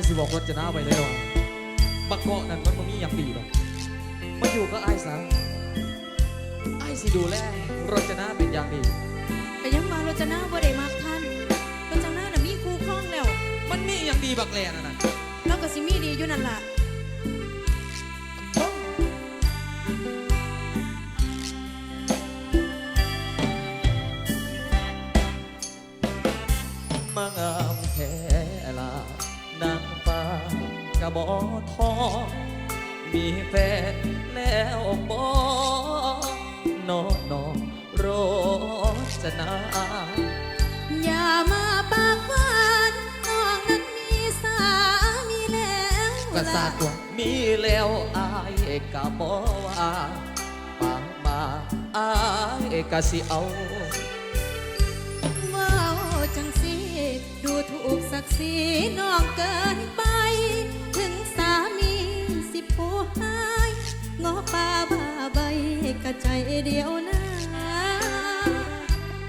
ายสิบอกรจนาไปเลยว่าบักเกาะนั่นมันบ่มีอย่างดีหรอกมาอยู่ก็ไอ้ายซะไอ้ายสิดูแลรจนาเป็นอย่างดีแต่ยังมาเราจะหน้าบ่ได้มากท่านเราจะหน้าน่ะมีคู่ครองแล้วมันมีอย่างดีบักแลนั่นน่ะเราก็สิมีดีอยู่นั่นล่ะมางา กะบอทองมีแฟนแล้วบอนอนอโรจนาอย่ามาปากหวานน้องนั้นมีสามีแล้วกระสาตัวมีแล้วอายกะบอว่าปากมาอายกะสิเอาว้าวจังสิดูถูกศักดิ์ศรีน้องเกินไป ผู้หายงอป่าบ้าใบกระใจเดียวนะ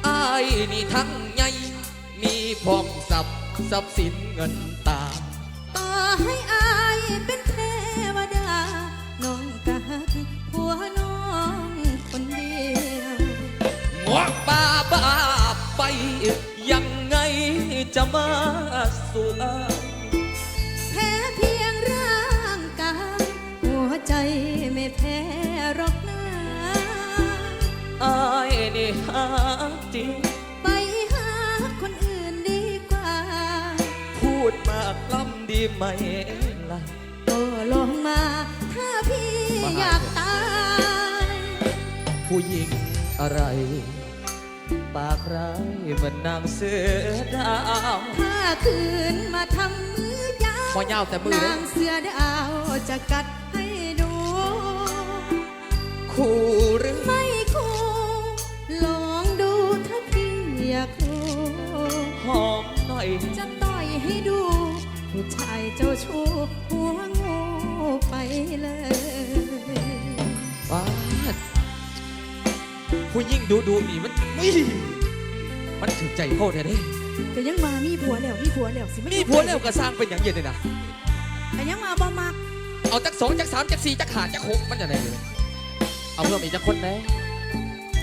อายนี่ทั้งใหญ่มีพร้อมทรัพย์ทรัพย์สินเงินตาต่อให้อายเป็นเทวดา น้องกะหักผัวน้องคนเดียวงอกบ้าบ้าไปยังไงจะมาสู่อาย ไหมล่ะก็ลงมา ถ้าพี่มาหาอยากตาย ผู้หญิงอะไร ปากร้ายเหมือนนางเสือดาวถ้าคืนมาทำมือยาวพอยาวแต่มือเด้นางเสือดาวจะกัดให้ดู คู่หรือไม่คู่ลองดูถ้าพี่อยากรู้หอมหน่อย จะต่อยให้ดู ผู้ชายเจ้าชู้หัวงูไปเลยว้าดผู้หญิงดูดูนี่มันอุ้ยมันถึงใจเขาแท้เด้แต่ยังมามีผัวแล้วมีผัวแล้วสิมีผัวแล้วก็สร้างเป็นอย่างเย็นเลยนะแต่ยังมาบ่มักเอาจักสองจักสามจักสี่จักห้าจักหกมันจะได้เลยเอาเพิ่มอีกจักคนแน่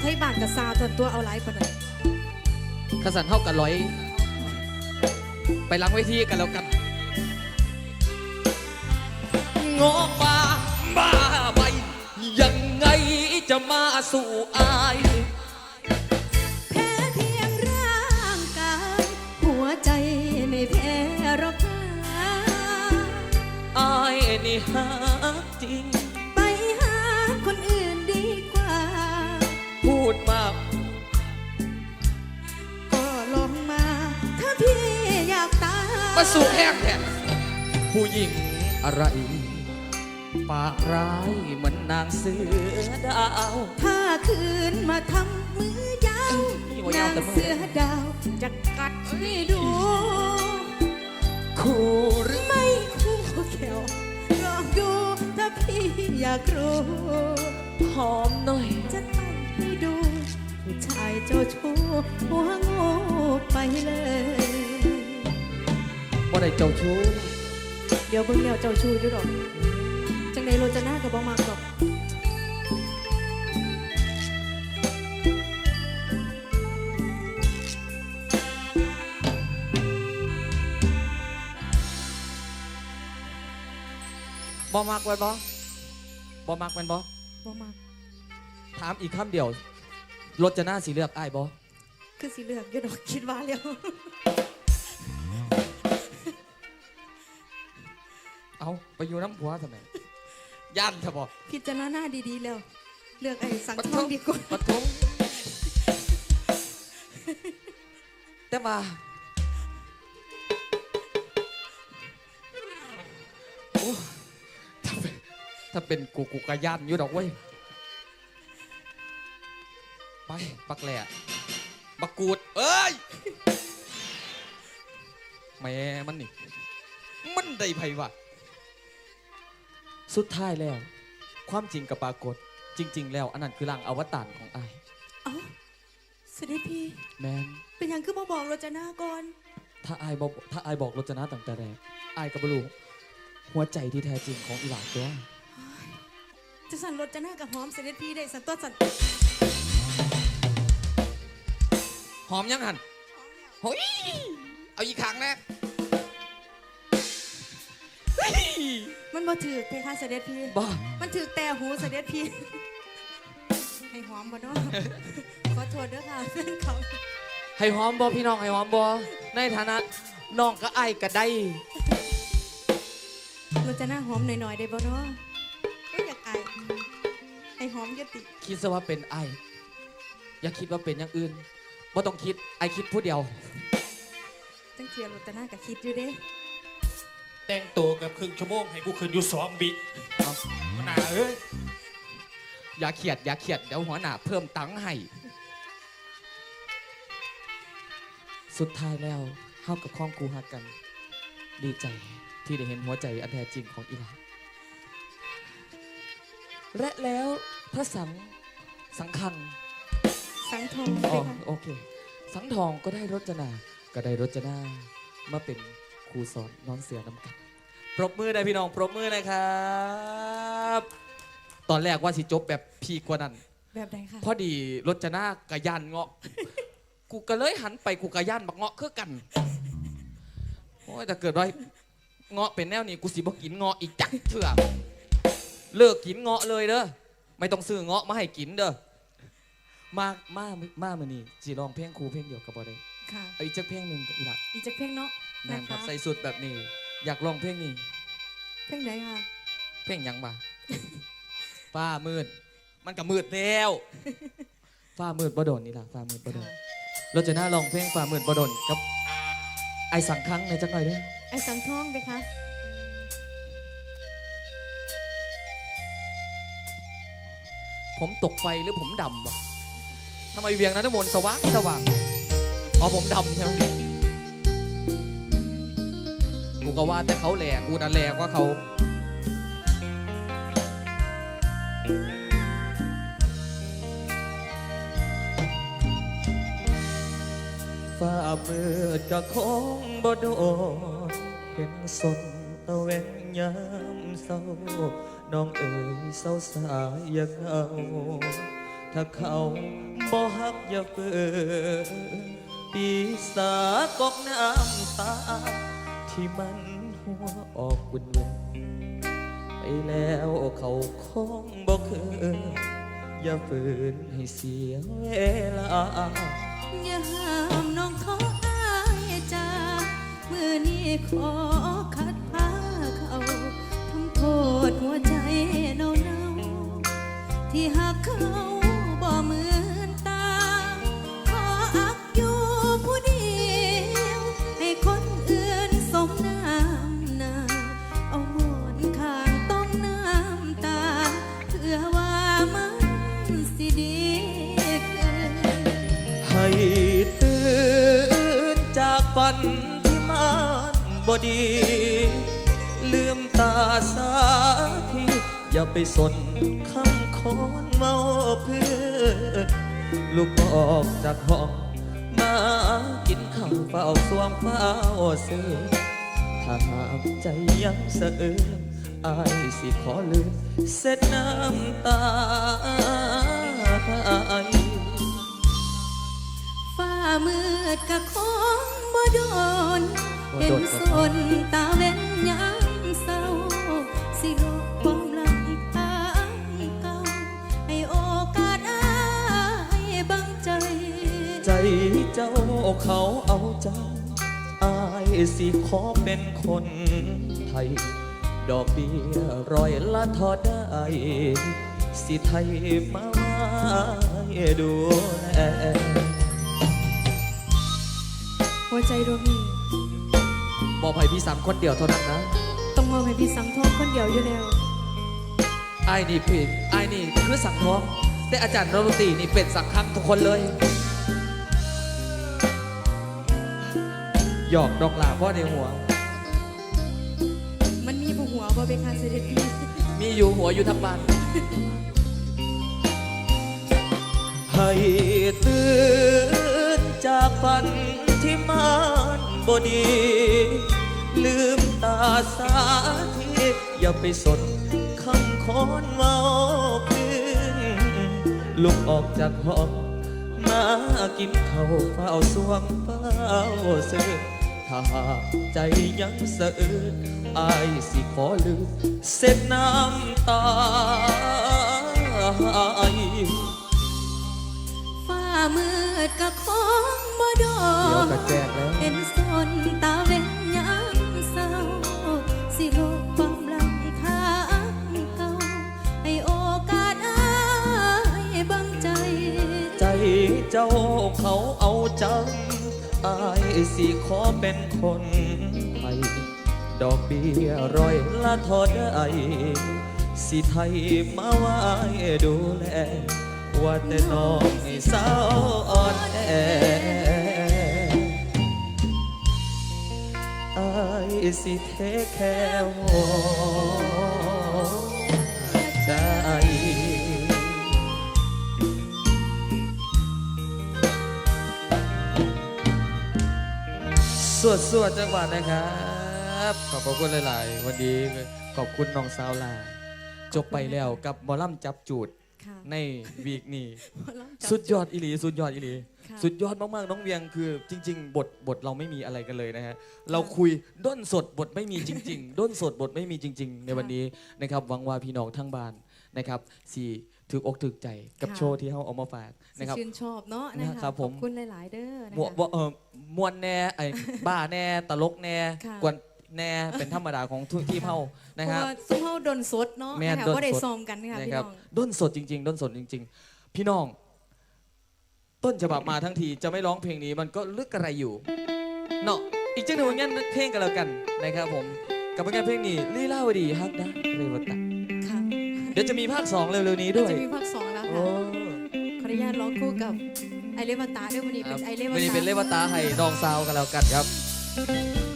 ไทยบ้านกับซาทวนตัวเอาหลายปานนั้นขสันเท่ากันร้อย ไปหล้างเวทีกันแล้วกัน งอป่าบ้าไปยังไงจะมาสู่อายแพ้เพียงร่างกาย หัวใจไม่แพ้หรอกนะอายนี่หาจริง ไปหาคนอื่นดีกว่า พูดมากก็ลงมา ถ้าพี่อยากตายมาสู่แห้งแทนผู้หญิงอะไร ปากร้ายเหมือนนางเสือดาว ถ้าคืนมาทำมือยาวนี่บ่ยานาวงแต่มือ เสือดาว จะกัดให้ดู คู่หรือไม่คู่แขวลองดูถ้าพี่อยากรู้ หอมหน่อย จะต้องให้ดู ผู้ชายเจ้าชู้หัวงูไปเลยว่าได้เจ้าชู้เดี๋ยวเบิ่งแนวเจ้าชู้อยู่ดอกจัง ในโรจนากับบ่มากดอกบ่มักไว้บ่บ่มักแมันบ่บ่มากถามอีกคำเดียวรถจะหน้าสีเลือกอ้ายบ่คือสิเลือกอยู่ดอกคิดว่าแล้วเอาไปอยู่น้ำผัวทำไม ย่านเถอะบ่พิจารณาดีๆแล้ว เลือกไอ้สังปะทท้องดีกว่าปะทงแต่ว่าโอ้ถ้าเป็นถ้าเป็นกูกูกะย่านอยู่ดอกเว้ย ไปปักแหล่บักกูด เอ้ย แม่มันนี่ มันได้ไผวะ สุดท้ายแล้ว ความจริงกับปรากฏจริง ๆ แล้วอันนั้นคือร่างอวตารของอายเอ้าเสด็จพี่ แมนเป็นหยังคือมาบอกโรจนาก่อนถ้าอายบอกถ้าอายบอกรจนาตั้งแต่แรกอายก็บ่รู้หัวใจที่แท้จริงของอีหลาตัว จะสั่นรถจะหน้ากับหอมเสด็จพี่ได้สันตัวสันหอมยังหันเฮ้ยเอาอีกครั้งนะ มันบ่ถือเพคะเสด็จพี่บ้ามันถือแต่หูเสด็จพี่ให้หอมบ่เนาะขอโทษด้วยค่ะเพื่อนเขาให้หอมบ่พี่น้องให้หอมบ่ในฐานะน้องก็อายก็ได้รถจะหน้าหอมหน่อยๆได้บ่เนาะก็อยากอายให้หอมอยติคิดซะว่าเป็นไอายอย่าคิดว่าเป็นอย่างอื่นบ่ต้องคิดไอายคิดผู้เดียวตั้งเทียรถจะหน้ากับคิดอยู่เด้ แต่งตัวเกับครึ่งชั่วโมงให้กูคืนอยู่สองบิเอามันหนาเอ้ยอย่าเขียดอย่าเขียดเดี๋ยวหัวหน้าเพิ่มตังค์ให้ สุดท้ายแล้วเฮากับข้องกูฮักกัน ดีใจที่ได้เห็นหัวใจอันแท้จริงของอีหลาและแล้วพระสังสังคังสังทองอ๋อเพคะโอเค สังทองก็ได้รจนา ก็ได้รจนามาเป็น ครูสอนนอนเสือน้ำกันปรบมือได้พี่น้องปรบมือหนะครับ ตอนแรกว่าสิจบแบบพีกกว่านั้น แบบใดค่ะพอดีรจนากระยานเงาะ กูก็เลยหันไปกูกระยานบักเงาะคือกันโอ้ยแต่เกิดว่าเงาะเป็นแนวนี้กูสิบ่กินเงาะอีกจักเถื่อเลิกกินเงาะเลยเด้อไม่ต้องซื้อเงาะมาให้กินเด้อมามามามือนี้จีร้องเพลงครูเพลงเดียวกับบ่ได้ค่ะเอาอีกจักเพลงหนึ่งกับอีหลักอีกจักเพลงเนาะ แม่นครับนะคะ ใส่สุดแบบนี้ อยากร้องเพลงนี้ เพลงไหนค่ะ เพลงหยังบ่า ฟ้ามืด มันก็มืดแล้ว ฟ้ามืดบ่โดนนี่ล่ะฟ้ามืดบ่โดนเราจะน่าลองเพลงฝ่าหมื่นประดนกับ ไอสังครั้งในอยจักหน่อยเด้อไอ้สังทองเพคะ ผมตกไฟหรือผมดำวะทำไมเวียงนั้นมนต์สว่างสว่างอ๋อผมดำใช่ไหม กูก็ว่าแต่เขาแหลกกูนั่นแหลกว่าเขาฟ้ามืดก็คงบ่โดนเห็นสนตะเวนยามเศร้า น้องเอ๋ยเศร้าสายอยากเอา ถ้าเขาบ่ฮักอย่าเปิดปีศาจกอกน้ำตา ที่มันหัวออกวุ่นเวยไปแล้วเขาคงบ่เคยอย่าฝืนให้เสียเวลา อย่าห้ามน้องท้ออายจ้ามือนี้ขอคัดพาเขาทำโทษหัวใจเนาเนาๆที่หากเขา ดี ลืมตาสาทีอย่าไปสนคำคอนเมาเพื่อ ลูกออกจากห้อง มากินข้าวเฝ้าสวงเฝ้าซื้อถ้าหากใจยังสะอื้นอายสิขอลืมเสร็จน้ำตาฟ้ามืดกะคงบ่โดน เห็นสนตาเว้นยามเศร้า สิลกความหลังทางเก่าให้โอกาสอายบังใจ ใจเจ้าเขาเอาใจอายสิขอเป็นคนไทย ดอกเบี้ยร้อยละทอได้ สิไทยมาไว้ดูแลหัวใจดวงนี้ บอกให้พี่สามคนเดียวเท่านั้นนะต้องมอบให้พี่สังทองคนเดียวอยู่แล้วไอ้ายนี่ผิดไอ้ายนี่คือสังทองแต่อาจารย์นรตีนี่เป็นสังคังทุกคนเลยหยอกดอกหลาพ่อในหัว มันมีผู้หัวบ่เป็นคาเสด็จพี่มีอยู่หัวอยู่ทั้งบ้านให้ตื่นจากฝันที่มัน บดี ลืมตาสาทีอย่าไปสนคำคอนเมาคืนลุกออกจากห้องมากินข้าวเฝ้าสวงเฝ้าเสือถ้าหากใจยังสะอื้นอายสิขอลืมเส้นน้ำตาฟ้า มืดกะคงบ่ดอเดียวกระจายแล้วเห็นสนตาเว้นยามเศร้า สิลูกความหลังทางเก่า ให้โอกาสอายบังใจ ใจเจ้าเขาเอาจังอายสิขอเป็นคนไทยดอกเบี้ยร้อยละทอได้สิไทยมาไว้ดูแล ว่าแต่น้องให้สาวอ่อนแออายสิเทแค่หัวใจสวดสวดจังหวัดนะครับ ขอบคุณหลาย ๆ วันนี้ขอบคุณน้องสาวลา จบไปแล้วกับหมอลำจับจูด ค่ะในวีคนี้ลองจับสุดยอดอีหลี สุดยอดอีหลี ค่ะสุดยอดมากๆ น้องเวียงคือจริง ๆ บทบทเราไม่มีอะไรกันเลยนะฮะเราคุยด้นสดบทไม่มีจริง ๆ ด้นสดบทไม่มีจริง ๆ ในวันนี้นะครับหวังว่าพี่น้องทั้งบ้านนะครับสี่ถืออกถือใจกับค่ะ โชว์ที่เขาเอามาฝากสินะครับ ชื่นชอบเนาะนะนะครัคะบผม ขอบคุณหลาย ๆ เด้อนะมวคะวเออมวนแน่ไอ้บ้าแน่ตลกแน่ค่ะ กวน แน่เป็นธรรมดาของทุกที่เฮานะเพคราะรับว่าซุ้มเฮาดนสดเนาะแม่นนะคะดนก็ได้สดซ้อมกันค่ะนะพี่ครับน้อง ด้นสดจริง ๆ ด้นสดจริง ๆ พี่น้อง ต้นฉบับมาทั้งทีจะไม่ร้องเพลงนี้มันก็ลึกอะไรอยู่เนาะอีกจังหนึ่งวันนี้เพลงกันแล้วกันนะครับผมกับผลงานเพลงนี้ลีลาวดีฮักนะเรวตะค่ะเดี๋ยวจะมีภาคสองเร็วๆนี้ด้วยจะมีภาคสองแล้วโอ้ ค่ะ ขออนุญาตร้องคู่กับไอเลวตาด้วยวันนี้ครัเป็บนไอเลววันนี้ตาเป็นเลวตาให้น้องสาวกันแล้วกันครับ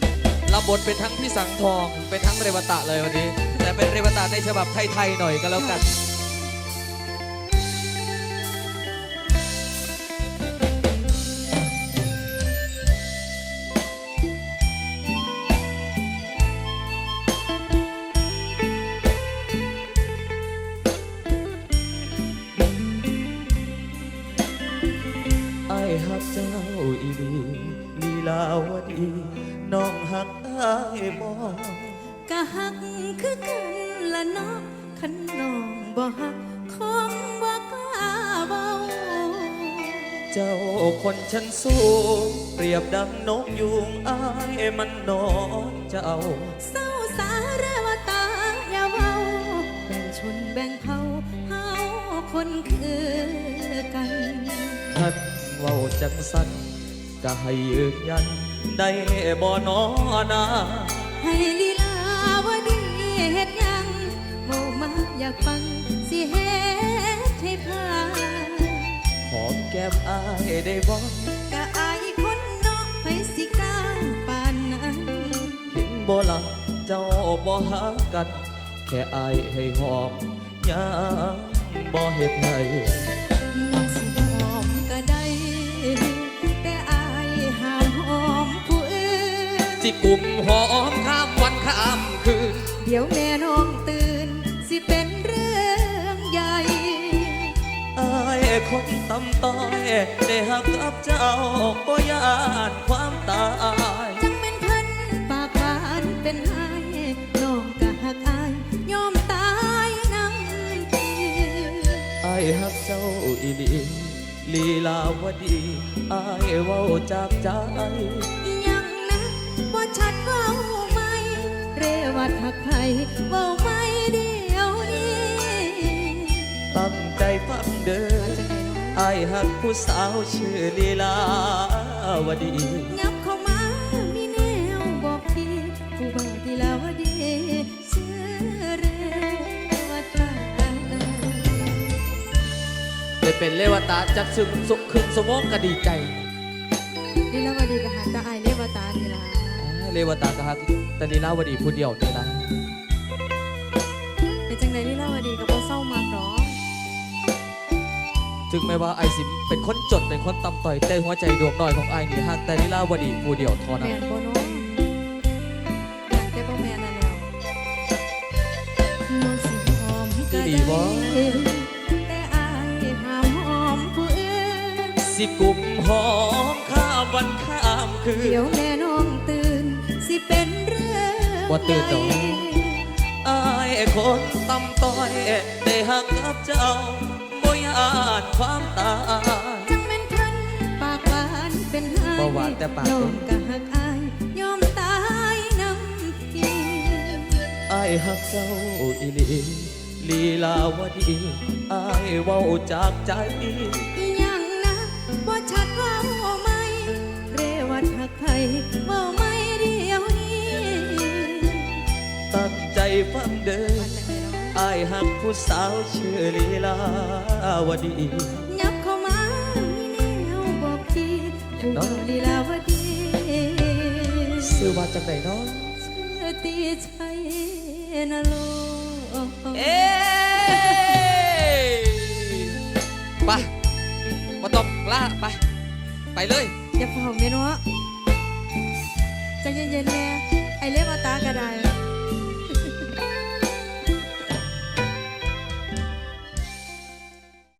รับบทเป็นทั้งพี่สังทอง เป็นทั้งเรวตะเลยวันนี้ แต่เป็นเรวตะในฉบับไทยๆหน่อยก็แล้วกัน หักคือกันละเนาะขันน้องบ่หักคงบ่กล้าเบาเจ้าคนชั้นสูง เปรียบดังนกยุงอายมันนอนเจ้าเศร้าสาเรวตาอย่าเว้าแบ่งชนแบ่งเผ่าเฮาคนคือกันท่านเว้าจังสันก็ให้ยืนยัน ได้บ่นอนาให้ลีล อยากฟังสิเฮ็ดให้พลาดหอมแก้มอายได้บ่กะอายคนเนาะไปสิกล้าปานนั้นเห็นบ่ละเจ้าบ่หากัน แค่อายให้หอมยังบ่เฮ็ดให้น้องสิหอมก็ได้ แต่อายห้ามหอมผู้อื่นสิกลุ่มหอมข้ามวันข้ามคืน เดี๋ยวแม่น้อง คนตำต้อยได้หักกับเจ้าก็ยานความตายจังเป็นเพิ่นปากหวานเป็นไห้น้องกะหักอายยอมตายน้ำทีอายหักเจ้าอีหลีลีลาวดีอายเว้าจากใจยังนะว่าชัดเว้าไหมเรวัดหักไผเว้าไหม หักผู้สาวชื่อลีลาวดี งับเข้ามามีแนวบอกพี่ผู้บ่าวที่ลาวดีชื่อเรวัดตาได้เป็นเลวตาจักซึมสุขคืนสมองก็ดีใจลีลาวดีกับหันตาไอายเรวตานี่ล่ะอ่าเลวตาก็ฮักแต่ลีลาวดีผู้เดียวนี่ละ ถถึงแม้ว่าไอายสิเป็นคนจนเป็นคนต่ำต้อยแต่หัวใจดวงน้อยของไอายนี่หักแต่นิลาวดีผู้เดียวเท่าแมนั้นนบ่เน้องอยากแต่บ่แมนนั่นแล้วน้องสิหอมก็ได้แต่อายห้ามหอมผู้อื่น สิกลุ่มหอมข้ามวันข้ามคืเดี๋ยนวแม่น้องตื่น สิเป็นเรื่องบ่ตื่นดอก ใหญ่ อายคนต่ำต้อยได้หักกับเจ้า บ่านความตายจังแม่นคันปากหวานเป็นหายบ่หวานแต่ปากน้องก็หักอายยอมตายน้ำทีอายหักเจ้าอีหลีลีลาวดีอายเว้าจากใจ อีหยังนะบ่ชัดเว่าไหมเรวัดหักใครเว่าไม่เดียวนี้ ตั้งใจฟังเด้อ หักผู้สาวชื่อลีลาวดี ยับเข้ามามีแนวบอกพี่อย่างน้อยผู้ลีลาวดีซื้อว่าจังไดเนาะชื่อตีชัยนโลกเอ้ยไปมาต้องล่าไป ไปเลยอย่าเผาเมียเนาะใจเย็นๆแม่ไอเล็บเอาตา